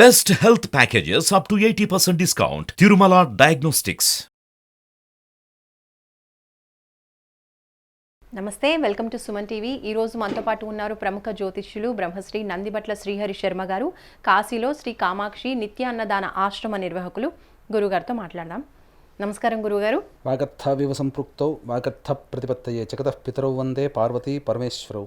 Best health packages up to 80% discount. Tirumala Diagnostics. నమస్తే welcome to Suman TV. ఈ రోజు మనతో పాటు ఉన్నారు ప్రముఖ జ్యోతిష్యులు బ్రహ్మశ్రీ నందిబట్ల శ్రీహరి శర్మ గారు కాశీలో శ్రీ కామాక్షి నిత్య అన్నదాన ఆశ్రమ నిర్వాహకులు. గురుగారితో మాట్లాడదాం. నమస్కారం గురుగారు. వాగర్థావివ సంపృక్తౌ వాగర్థ ప్రతిపత్తయే జగతః పితరౌ వందే పార్వతీ పరమేశ్వరౌ.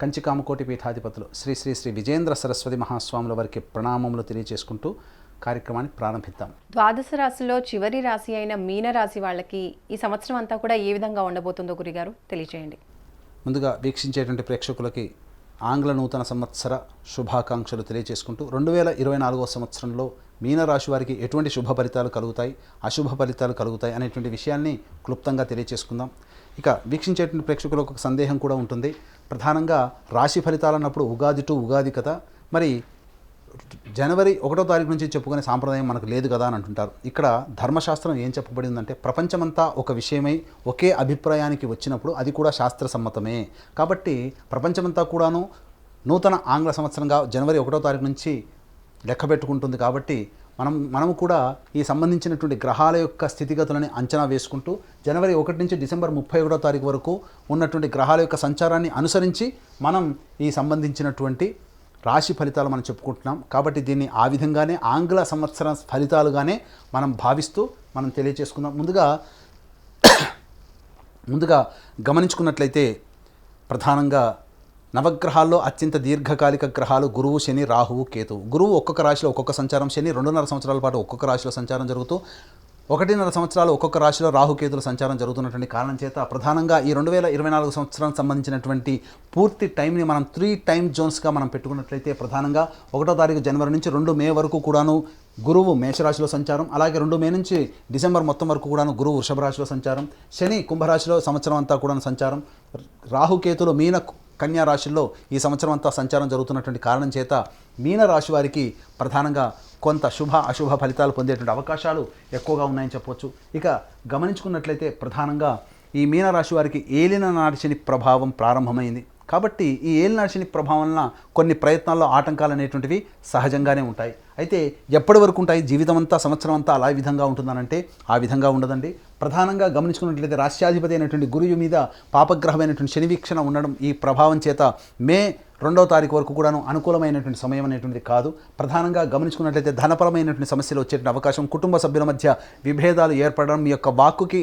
కంచికామకోటి పీఠాధిపతులు శ్రీ శ్రీ శ్రీ విజేంద్ర సరస్వతి మహాస్వాముల వారికి ప్రణామములు తెలియజేసుకుంటూ కార్యక్రమాన్ని ప్రారంభిద్దాం. ద్వాదశ రాశిలో చివరి రాశి అయిన మీన రాశి వాళ్ళకి ఈ సంవత్సరం అంతా కూడా ఏ విధంగా ఉండబోతుందో గురుగారు తెలియజేయండి ముందుగా వీక్షించేటువంటి ప్రేక్షకులకి ఆంగ్ల నూతన సంవత్సర శుభాకాంక్షలు తెలియజేసుకుంటూ రెండు వేల ఇరవై నాలుగవ సంవత్సరంలో మీనరాశి వారికి ఎటువంటి శుభ ఫలితాలు కలుగుతాయి అశుభ ఫలితాలు కలుగుతాయి అనేటువంటి విషయాన్ని క్లుప్తంగా తెలియజేసుకుందాం ఇక వీక్షించేటువంటి ప్రేక్షకులకు ఒక సందేహం కూడా ఉంటుంది. ప్రధానంగా రాశి ఫలితాలు అన్నప్పుడు ఉగాది టు ఉగాది కదా మరి జనవరి ఒకటో తారీఖు నుంచి చెప్పుకునే సాంప్రదాయం మనకు లేదు కదా అని అంటుంటారు. ఇక్కడ ధర్మశాస్త్రం ఏం చెప్పబడిందంటే ప్రపంచమంతా ఒక విషయమై ఒకే అభిప్రాయానికి వచ్చినప్పుడు అది కూడా శాస్త్ర సమ్మతమే కాబట్టి ప్రపంచమంతా కూడాను నూతన ఆంగ్ల సంవత్సరంగా జనవరి ఒకటో తారీఖు నుంచి లెక్క పెట్టుకుంటుంది కాబట్టి మనం మనము కూడా ఈ సంబంధించినటువంటి గ్రహాల యొక్క స్థితిగతులని అంచనా వేసుకుంటూ జనవరి ఒకటి నుంచి డిసెంబర్ ముప్పై ఒకటో తారీఖు వరకు ఉన్నటువంటి గ్రహాల యొక్క సంచారాన్ని అనుసరించి మనం ఈ సంబంధించినటువంటి రాశి ఫలితాలు మనం చెప్పుకుంటున్నాం. కాబట్టి దీన్ని ఆ విధంగానే ఆంగ్ల సంవత్సర ఫలితాలుగానే మనం భావిస్తూ మనం తెలియచేసుకుందాం. ముందుగా ముందుగా గమనించుకున్నట్లయితే ప్రధానంగా నవగ్రహాల్లో అత్యంత దీర్ఘకాలిక గ్రహాలు గురువు శని రాహువు కేతువు. గురువు ఒక్కొక్క రాశిలో ఒక్కొక్క సంచారం శని రెండున్నర సంవత్సరాల పాటు ఒక్కొక్క రాశిలో సంచారం జరుగుతూ ఒకటిన్నర సంవత్సరాలు ఒక్కొక్క రాశిలో రాహుకేతుల సంచారం జరుగుతున్నటువంటి కారణం చేత ప్రధానంగా ఈ రెండు వేల ఇరవై నాలుగు సంవత్సరానికి సంబంధించినటువంటి పూర్తి టైంని మనం త్రీ టైం జోన్స్గా మనం పెట్టుకున్నట్లయితే ప్రధానంగా ఒకటో తారీఖు జనవరి నుంచి రెండు మే వరకు కూడాను గురువు మేషరాశిలో సంచారం అలాగే రెండు మే నుంచి డిసెంబర్ మొత్తం వరకు కూడాను గురువు వృషభ రాశిలో సంచారం శని కుంభరాశిలో సంవత్సరం అంతా కూడా సంచారం రాహుకేతులు మీన కన్యా రాశిలో ఈ సంవత్సరం అంతా సంచారం జరుగుతున్నటువంటి కారణం చేత మీన రాశి వారికి ప్రధానంగా కొంత శుభ అశుభ ఫలితాలు పొందేటువంటి అవకాశాలు ఎక్కువగా ఉన్నాయని చెప్పవచ్చు ఇక గమనించుకున్నట్లయితే ప్రధానంగా ఈ మీనరాశి వారికి ఏలిన నాడిశని ప్రభావం ప్రారంభమైంది. కాబట్టి ఈ ఏలినాశిని ప్రభావం వలన కొన్ని ప్రయత్నాల్లో ఆటంకాలు అనేటువంటివి సహజంగానే ఉంటాయి. అయితే ఎప్పటి వరకు ఉంటాయి? జీవితం అంతా సంవత్సరం అంతా అలా విధంగా ఉంటుందనంటే ఆ విధంగా ఉండదండి. ప్రధానంగా గమనించుకున్నట్లయితే రాష్ట్రాధిపతి అయినటువంటి గురువు మీద పాపగ్రహమైనటువంటి శనివీక్షణ ఉండడం ఈ ప్రభావం చేత మే రెండవ తారీఖు వరకు కూడాను అనుకూలమైనటువంటి సమయం అనేటువంటిది కాదు. ప్రధానంగా గమనించుకున్నట్లయితే ధనపరమైనటువంటి సమస్యలు వచ్చేటువంటి అవకాశం కుటుంబ సభ్యుల మధ్య విభేదాలు ఏర్పడడం మీ యొక్క వాక్కుకి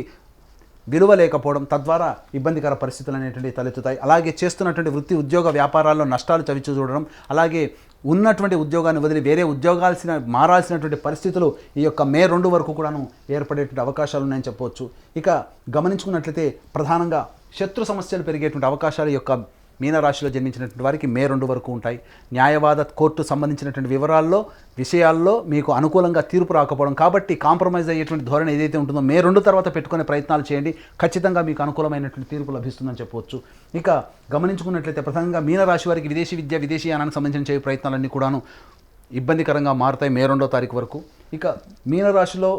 విలువ లేకపోవడం తద్వారా ఇబ్బందికర పరిస్థితులు అనేటువంటి తలెత్తుతాయి. అలాగే చేస్తున్నటువంటి వృత్తి ఉద్యోగ వ్యాపారాల్లో నష్టాలు చవిచూ చూడడం అలాగే ఉన్నటువంటి ఉద్యోగాన్ని వదిలి వేరే ఉద్యోగాల్సిన మారాల్సినటువంటి పరిస్థితులు ఈ యొక్క మే రెండు వరకు కూడాను ఏర్పడేటువంటి అవకాశాలు ఉన్నాయని చెప్పవచ్చు. ఇక గమనించుకున్నట్లయితే ప్రధానంగా శత్రు సమస్యలు పెరిగేటువంటి అవకాశాలు ఈ యొక్క మీనరాశిలో జన్మించినటువంటి వారికి మే రెండు వరకు ఉంటాయి. న్యాయవాద కోర్టు సంబంధించినటువంటి వివరాల్లో విషయాల్లో మీకు అనుకూలంగా తీర్పు రాకపోవడం. కాబట్టి కాంప్రమైజ్ అయ్యేటువంటి ధోరణి ఏదైతే ఉంటుందో మే రెండు తర్వాత పెట్టుకునే ప్రయత్నాలు చేయండి. ఖచ్చితంగా మీకు అనుకూలమైనటువంటి తీర్పు లభిస్తుందని చెప్పవచ్చు. ఇక గమనించుకున్నట్లయితే ప్రధానంగా మీనరాశి వారికి విదేశీ విద్య విదేశీయానానికి సంబంధించిన చేయ ప్రయత్నాలన్నీ కూడాను ఇబ్బందికరంగా మారుతాయి మే రెండో తారీఖు వరకు. ఇక మీనరాశిలో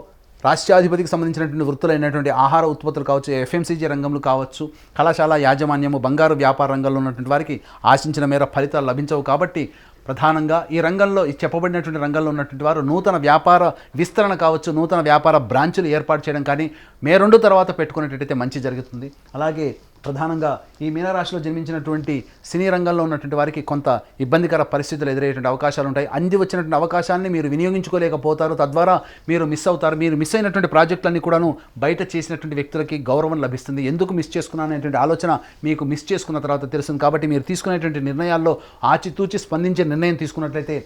రాష్ట్రాధిపతికి సంబంధించినటువంటి వృత్తులైనటువంటి ఆహార ఉత్పత్తులు కావచ్చు ఎఫ్ఎంసీజీ రంగంలో కావచ్చు కళాశాల యాజమాన్యము బంగారు వ్యాపార రంగంలో ఉన్నటువంటి వారికి ఆశించిన మేర ఫలితాలు లభించవు కాబట్టి ప్రధానంగా ఈ రంగంలో ఈ చెప్పబడినటువంటి రంగంలో ఉన్నటువంటి వారు నూతన వ్యాపార విస్తరణ కావచ్చు నూతన వ్యాపార బ్రాంచులు ఏర్పాటు చేయడం కానీ మే రెండు తర్వాత పెట్టుకునేటట్టయితే మంచి జరుగుతుంది. అలాగే ప్రధానంగా ఈ మీనరాశిలో జన్మించినటువంటి సినీ రంగంలో ఉన్నటువంటి వారికి కొంత ఇబ్బందికర పరిస్థితులు ఎదురయ్యేటువంటి అవకాశాలు ఉంటాయి. అంది వచ్చినటువంటి అవకాశాన్ని మీరు వినియోగించుకోలేకపోతారు. తద్వారా మీరు మిస్ అవుతారు. మీరు మిస్ అయినటువంటి ప్రాజెక్టులన్నీ కూడాను బయట చేసినటువంటి వ్యక్తులకి గౌరవం లభిస్తుంది. ఎందుకు మిస్ చేసుకున్నాను అనేటువంటి ఆలోచన మీకు మిస్ చేసుకున్న తర్వాత తెలుస్తుంది. కాబట్టి మీరు తీసుకునేటువంటి నిర్ణయాల్లో ఆచితూచి స్పందించే నిర్ణయం తీసుకున్నట్లయితే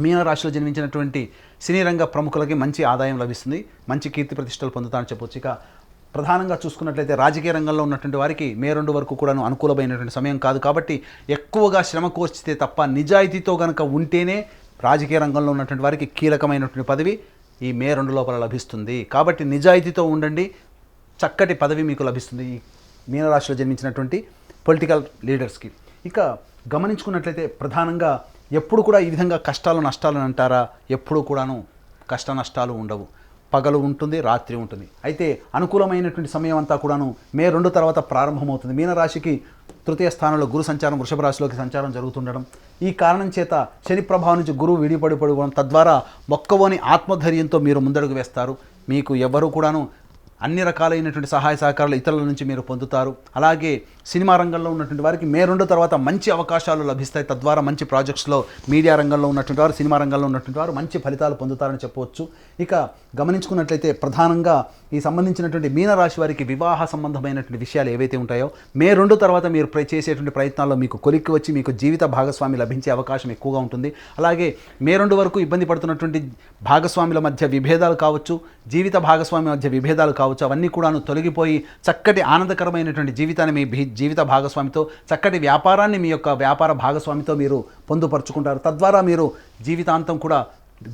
మీనరాశిలో జన్మించినటువంటి సినీ రంగ ప్రముఖులకి మంచి ఆదాయం లభిస్తుంది. మంచి కీర్తి ప్రతిష్టలు పొందుతారని చెప్పొచ్చు. ఇక ప్రధానంగా చూసుకున్నట్లయితే రాజకీయ రంగంలో ఉన్నటువంటి వారికి మే రెండు వరకు కూడాను అనుకూలమైనటువంటి సమయం కాదు. కాబట్టి ఎక్కువగా శ్రమ కోర్చితే తప్ప నిజాయితీతో కనుక ఉంటేనే రాజకీయ రంగంలో ఉన్నటువంటి వారికి కీలకమైనటువంటి పదవి ఈ మే రెండు లోపల లభిస్తుంది. కాబట్టి నిజాయితీతో ఉండండి. చక్కటి పదవి మీకు లభిస్తుంది ఈ మీనరాశిలో జన్మించినటువంటి పొలిటికల్ లీడర్స్కి. ఇక గమనించుకున్నట్లయితే ప్రధానంగా ఎప్పుడు కూడా ఈ విధంగా కష్టాలు నష్టాలు అని అంటారా? ఎప్పుడు కూడాను కష్ట నష్టాలు ఉండవు. పగలు ఉంటుంది రాత్రి ఉంటుంది. అయితే అనుకూలమైనటువంటి సమయం అంతా కూడాను మే రెండు తర్వాత ప్రారంభమవుతుంది. మీనరాశికి తృతీయ స్థానంలో గురు సంచారం వృషభ రాశిలోకి సంచారం జరుగుతుండడం ఈ కారణం చేత శని ప్రభావం నుంచి గురువు విడిపడి పడిపోవడం తద్వారా మొక్కవోని ఆత్మధైర్యంతో మీరు ముందడుగు వేస్తారు. మీకు ఎవరు కూడాను అన్ని రకాలైనటువంటి సహాయ సహకారాలు ఇతరుల నుంచి మీరు పొందుతారు. అలాగే సినిమా రంగంలో ఉన్నటువంటి వారికి మే రెండు తర్వాత మంచి అవకాశాలు లభిస్తాయి. తద్వారా మంచి ప్రాజెక్ట్స్లో మీడియా రంగంలో ఉన్నటువంటి వారు సినిమా రంగంలో ఉన్నటువంటి వారు మంచి ఫలితాలు పొందుతారని చెప్పవచ్చు. ఇక గమనించుకున్నట్లయితే ప్రధానంగా ఈ సంబంధించినటువంటి మీనరాశి వారికి వివాహ సంబంధమైనటువంటి విషయాలు ఏవైతే ఉంటాయో మే రెండు తర్వాత మీరు చేసేటువంటి ప్రయత్నాల్లో మీకు కొలిక్కి వచ్చి మీకు జీవిత భాగస్వామి లభించే అవకాశం ఎక్కువగా ఉంటుంది. అలాగే మే రెండు వరకు ఇబ్బంది పడుతున్నటువంటి భాగస్వాముల మధ్య విభేదాలు కావచ్చు జీవిత భాగస్వామి మధ్య విభేదాలు కావచ్చు అవన్నీ కూడాను తొలగిపోయి చక్కటి ఆనందకరమైనటువంటి జీవితాన్ని మీ భీ- జీవిత భాగస్వామితో చక్కటి వ్యాపారాన్ని మీ యొక్క వ్యాపార భాగస్వామితో మీరు పొందుపరుచుకుంటారు. తద్వారా మీరు జీవితాంతం కూడా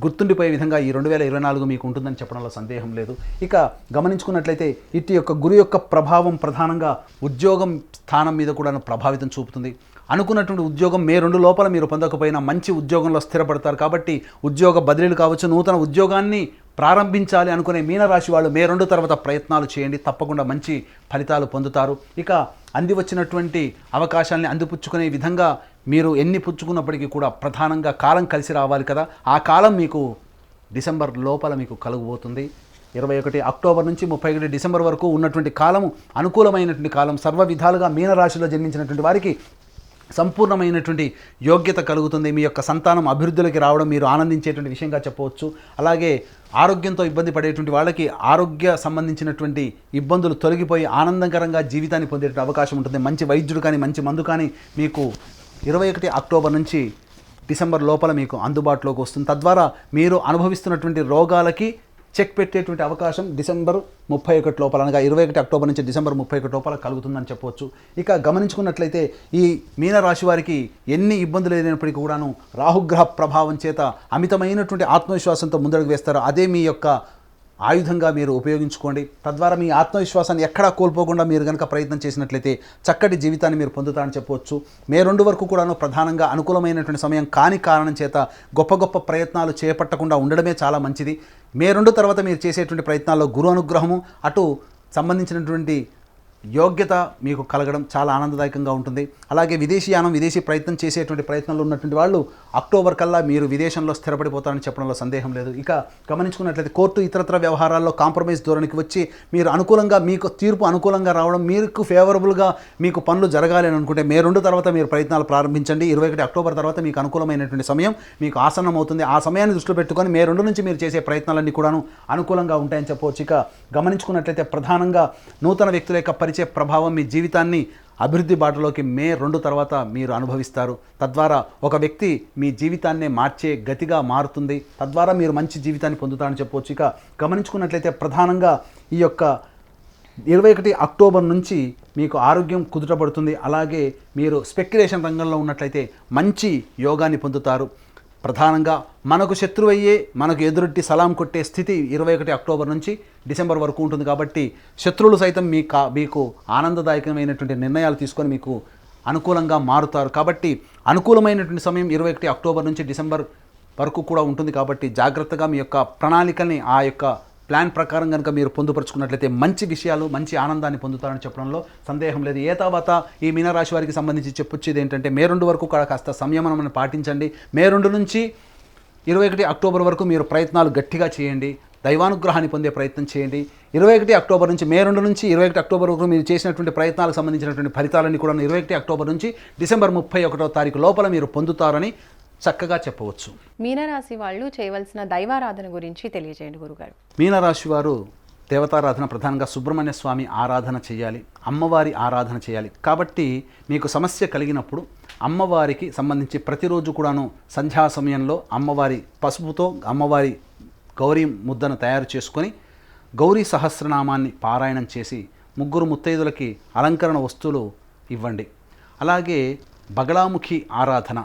గుర్తుండిపోయే విధంగా ఈ రెండు వేల ఇరవై నాలుగు మీకు ఉంటుందని చెప్పడంలో సందేహం లేదు. ఇక గమనించుకున్నట్లయితే ఇటు యొక్క గురు యొక్క ప్రభావం ప్రధానంగా ఉద్యోగం స్థానం మీద కూడా ప్రభావితం చూపుతుంది. అనుకున్నటువంటి ఉద్యోగం మే రెండు లోపల మీరు పొందకపోయినా మంచి ఉద్యోగంలో స్థిరపడతారు. కాబట్టి ఉద్యోగ బదిలీలు కావచ్చు నూతన ఉద్యోగాన్ని ప్రారంభించాలి అనుకునే మీనరాశి వాళ్ళు మే రెండు తర్వాత ప్రయత్నాలు చేయండి. తప్పకుండా మంచి ఫలితాలు పొందుతారు. ఇక అంది వచ్చినటువంటి అవకాశాలని అందిపుచ్చుకునే విధంగా మీరు ఎన్ని పుచ్చుకున్నప్పటికీ కూడా ప్రధానంగా కాలం కలిసి రావాలి కదా. ఆ కాలం మీకు డిసెంబర్ లోపల మీకు కలుగుబోతుంది. ఇరవై ఒకటి అక్టోబర్ నుంచి ముప్పై ఒకటి డిసెంబర్ వరకు ఉన్నటువంటి కాలము అనుకూలమైనటువంటి కాలం సర్వ విధాలుగా మీనరాశిలో జన్మించినటువంటి వారికి సంపూర్ణమైనటువంటి యోగ్యత కలుగుతుంది. మీ యొక్క సంతానం అభివృద్ధిలోకి రావడం మీరు ఆనందించేటువంటి విషయంగా చెప్పవచ్చు. అలాగే ఆరోగ్యంతో ఇబ్బంది పడేటువంటి వాళ్ళకి ఆరోగ్య సంబంధించినటువంటి ఇబ్బందులు తొలగిపోయి ఆనందకరంగా జీవితాన్ని పొందేటువంటి అవకాశం ఉంటుంది. మంచి వైద్యుడు కానీ మంచి మందు కానీ మీకు ఇరవై ఒకటి అక్టోబర్ నుంచి డిసెంబర్ లోపల మీకు అందుబాటులోకి వస్తుంది. తద్వారా మీరు అనుభవిస్తున్నటువంటి రోగాలకి చెక్ పెట్టేటువంటి అవకాశం డిసెంబర్ ముప్పై ఒకటి లోపల అనగా ఇరవై ఒకటి అక్టోబర్ నుంచి డిసెంబర్ ముప్పై ఒకటి లోపల కలుగుతుందని చెప్పవచ్చు. ఇక గమనించుకున్నట్లయితే ఈ మీనరాశి వారికి ఎన్ని ఇబ్బందులు లేనప్పటికీ కూడాను రాహుగ్రహ ప్రభావం చేత అమితమైనటువంటి ఆత్మవిశ్వాసంతో ముందడుగు వేస్తారు అదే మీ యొక్క ఆయుధంగా మీరు ఉపయోగించుకోండి. తద్వారా మీ ఆత్మవిశ్వాసాన్ని ఎక్కడా కోల్పోకుండా మీరు కనుక ప్రయత్నం చేసినట్లయితే చక్కటి జీవితాన్ని మీరు పొందుతారని చెప్పవచ్చు. మే రెండు వరకు కూడాను ప్రధానంగా అనుకూలమైనటువంటి సమయం కాని కారణం చేత గొప్ప గొప్ప ప్రయత్నాలు చేపట్టకుండా ఉండడమే చాలా మంచిది. మే రెండు తర్వాత మీరు చేసేటువంటి ప్రయత్నాల్లో గురు అనుగ్రహము అటు సంబంధించినటువంటి యోగ్యత మీకు కలగడం చాలా ఆనందదాయకంగా ఉంటుంది. అలాగే విదేశీయానం విదేశీ ప్రయత్నం చేసేటువంటి ప్రయత్నంలో ఉన్నటువంటి వాళ్ళు అక్టోబర్ కల్లా మీరు విదేశంలో స్థిరపడిపోతారని చెప్పడంలో సందేహం లేదు. ఇక గమనించుకున్నట్లయితే కోర్టు ఇతరత్ర వ్యవహారాల్లో కాంప్రమైజ్ ధోరణికి వచ్చి మీరు అనుకూలంగా మీకు తీర్పు అనుకూలంగా రావడం మీకు ఫేవరబుల్గా మీకు పనులు జరగాలి అని అనుకుంటే మే రెండు తర్వాత మీరు ప్రయత్నాలు ప్రారంభించండి. ఇరవై ఒకటి అక్టోబర్ తర్వాత మీకు అనుకూలమైనటువంటి సమయం మీకు ఆసన్నం అవుతుంది ఆ సమయాన్ని దృష్టిలో పెట్టుకొని మే రెండు నుంచి మీరు చేసే ప్రయత్నాలన్నీ కూడాను అనుకూలంగా ఉంటాయని చెప్పవచ్చు. ఇక గమనించుకున్నట్లయితే ప్రధానంగా నూతన వ్యక్తుల యొక్క పరిచయ ప్రభావం మీ జీవితాన్ని అభివృద్ధి బాటలోకి మే రెండు తర్వాత మీరు అనుభవిస్తారు. తద్వారా ఒక వ్యక్తి మీ జీవితాన్నే మార్చే గతిగా మారుతుంది. తద్వారా మీరు మంచి జీవితాన్ని పొందుతారని చెప్పవచ్చు ఇక గమనించుకున్నట్లయితే ప్రధానంగా ఈ యొక్క ఇరవై ఒకటి అక్టోబర్ నుంచి మీకు ఆరోగ్యం కుదుటపడుతుంది. అలాగే మీరు స్పెక్యులేషన్ రంగంలో ఉన్నట్లయితే మంచి యోగాన్ని పొందుతారు. ప్రధానంగా మనకు శత్రువయ్యే మనకు ఎదురొట్టి సలాం కొట్టే స్థితి ఇరవై ఒకటి అక్టోబర్ నుంచి డిసెంబర్ వరకు ఉంటుంది కాబట్టి శత్రువులు సైతం మీ కా మీకు ఆనందదాయకమైనటువంటి నిర్ణయాలు తీసుకొని మీకు అనుకూలంగా మారుతారు. కాబట్టి అనుకూలమైనటువంటి సమయం ఇరవై ఒకటి అక్టోబర్ నుంచి డిసెంబర్ వరకు కూడా ఉంటుంది కాబట్టి జాగ్రత్తగా మీ యొక్క ప్రణాళికల్ని ఆ యొక్క ప్లాన్ ప్రకారం కనుక మీరు పొందుపరుచుకున్నట్లయితే మంచి విషయాలు మంచి ఆనందాన్ని పొందుతారని చెప్పడంలో సందేహం లేదు. ఏ తర్వాత ఈ మీనరాశి వారికి సంబంధించి చెప్పొచ్చేది ఏంటంటే మే రెండు వరకు కూడా కాస్త సంయమనం పాటించండి. మే రెండు నుంచి ఇరవై ఒకటి అక్టోబర్ వరకు మీరు ప్రయత్నాలు గట్టిగా చేయండి. దైవానుగ్రహాన్ని పొందే ప్రయత్నం చేయండి. ఇరవై ఒకటి అక్టోబర్ నుంచి మే రెండు నుంచి ఇరవై ఒకటి అక్టోబర్ వరకు మీరు చేసినటువంటి ప్రయత్నాలకు సంబంధించినటువంటి ఫలితాలన్నీ కూడా ఇరవై ఒకటి అక్టోబర్ నుంచి డిసెంబర్ ముప్పై ఒకటో తారీఖు లోపల మీరు పొందుతారని చక్కగా చెప్పవచ్చు. మీనరాశి వాళ్ళు చేయవలసిన దైవారాధన గురించి తెలియజేయండి గురుగారు. మీనరాశి వారు దేవతారాధన ప్రధానంగా సుబ్రహ్మణ్య స్వామి ఆరాధన చేయాలి అమ్మవారి ఆరాధన చేయాలి. కాబట్టి మీకు సమస్య కలిగినప్పుడు అమ్మవారికి సంబంధించి ప్రతిరోజు కూడాను సంధ్యా సమయంలో అమ్మవారి పసుపుతో అమ్మవారి గౌరీ ముద్దను తయారు చేసుకొని గౌరీ సహస్రనామాన్ని పారాయణం చేసి ముగ్గురు ముత్తైదులకి అలంకరణ వస్తువులు ఇవ్వండి. అలాగే బగళాముఖి ఆరాధన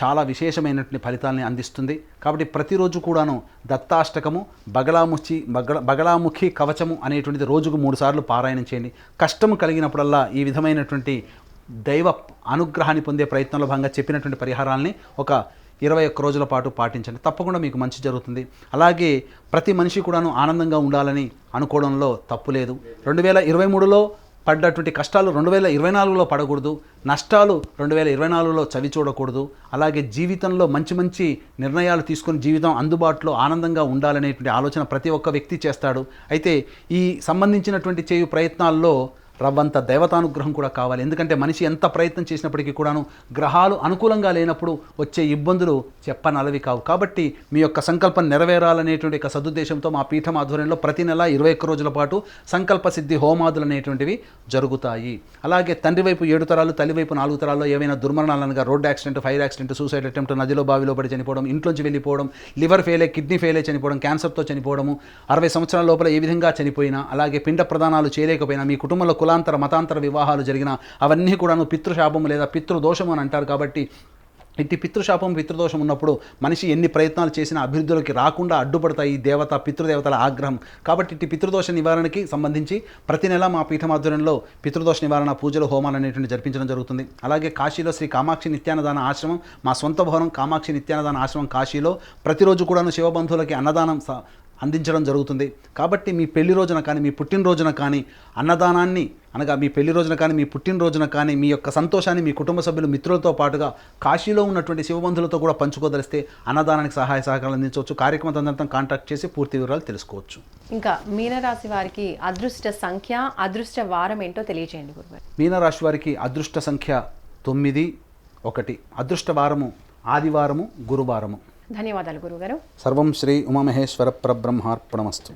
చాలా విశేషమైనటువంటి ఫలితాలని అందిస్తుంది. కాబట్టి ప్రతిరోజు కూడాను దత్తాష్టకము బగలాముఖి బగల బగలాముఖి కవచము అనేటువంటిది రోజుకు మూడుసార్లు పారాయణం చేయండి. కష్టము కలిగినప్పుడల్లా ఈ విధమైనటువంటి దైవ అనుగ్రహాన్ని పొందే ప్రయత్నంలో భాగంగా చెప్పినటువంటి పరిహారాలని ఒక ఇరవై ఒక్క రోజుల పాటు పాటించండి. తప్పకుండా మీకు మంచి జరుగుతుంది. అలాగే ప్రతి మనిషి కూడాను ఆనందంగా ఉండాలని అనుకోవడంలో తప్పు లేదు. రెండు వేల ఇరవై మూడులో పడ్డటువంటి కష్టాలు రెండు వేల ఇరవై నాలుగులో పడకూడదు నష్టాలు రెండు వేల ఇరవై నాలుగులో చవి చూడకూడదు అలాగే జీవితంలో మంచి మంచి నిర్ణయాలు తీసుకొని జీవితం అందుబాటులో ఆనందంగా ఉండాలనేటువంటి ఆలోచన ప్రతి ఒక్క వ్యక్తి చేస్తాడు. అయితే ఈ సంబంధించినటువంటి చేయు ప్రయత్నాల్లో రవ్వంత దైవతానుగ్రహం కూడా కావాలి. ఎందుకంటే మనిషి ఎంత ప్రయత్నం చేసినప్పటికీ కూడాను గ్రహాలు అనుకూలంగా లేనప్పుడు వచ్చే ఇబ్బందులు చెప్పనలవి కావు. కాబట్టి మీ యొక్క సంకల్పం నెరవేరాలనేటువంటి ఒక సదుద్దేశంతో మా పీఠం ఆధ్వర్యంలో ప్రతి నెల ఇరవై ఒక్క రోజుల పాటు సంకల్ప సిద్ధి హోమాదులు అనేటువంటివి జరుగుతాయి. అలాగే తండ్రి వైపు ఏడు తరాలు తల్లి వైపు నాలుగు తరాల్లో ఏవైనా దుర్మరణాలు అనగా road accident fire accident suicide attempt నదిలో బావిలో పడి చనిపోవడం ఇంట్లోంచి వెళ్ళిపోవడం లివర్ ఫెయిలే కిడ్నీ ఫెయిలే చనిపోవడం క్యాన్సర్తో చనిపోవడము అరవై సంవత్సరాల లోపల ఏ విధంగా చనిపోయినా అలాగే పిండ ప్రదానాలు చేయలేకపోయినా మీ కుటుంబంలో కుల కులాంతర మతాంతర వివాహాలు జరిగినా అవన్నీ కూడాను పితృశాపము లేదా పితృదోషము అని అంటారు కాబట్టి ఇట్టి పితృశాపం పితృదోషం ఉన్నప్పుడు మనిషి ఎన్ని ప్రయత్నాలు చేసినా అభివృద్ధిలోకి రాకుండా అడ్డుపడతాయి ఈ దేవత పితృదేవతల ఆగ్రహం. కాబట్టి ఇట్టి పితృదోష నివారణకి సంబంధించి ప్రతి నెల మా పీఠమాధ్వర్యంలో పితృదోష నివారణ పూజలు హోమాలు అనేటువంటి జరిపించడం జరుగుతుంది. అలాగే కాశీలో శ్రీ కామాక్షి నిత్యానదాన ఆశ్రమం మా సొంత భవనం కామాక్షి నిత్యానదాన ఆశ్రమం కాశీలో ప్రతిరోజు కూడాను శివబంధువులకి అన్నదానం అందించడం జరుగుతుంది. కాబట్టి మీ పెళ్ళి రోజున కానీ మీ పుట్టినరోజున కానీ అన్నదానాన్ని అనగా మీ పెళ్ళి రోజున కానీ మీ పుట్టినరోజున కానీ మీ యొక్క సంతోషాన్ని మీ కుటుంబ సభ్యులు మిత్రులతో పాటుగా కాశీలో ఉన్నటువంటి శివబంధులతో కూడా పంచుకోదలిస్తే అన్నదానానికి సహాయ సహకారాలు అందించవచ్చు. కార్యక్రమం తదనంతరం కాంటాక్ట్ చేసి పూర్తి వివరాలు తెలుసుకోవచ్చు. ఇంకా మీనరాశి వారికి అదృష్ట సంఖ్య అదృష్ట వారం ఏంటో తెలియజేయండి గురుగారు. మీనరాశి వారికి అదృష్ట సంఖ్య తొమ్మిది ఒకటి. అదృష్ట వారము ఆదివారము గురువారము. ధన్యవాదాలు గురుగారు సర్వం శ్రీ ఉమామహేశ్వర పరబ్రహ్మార్పణమస్తు.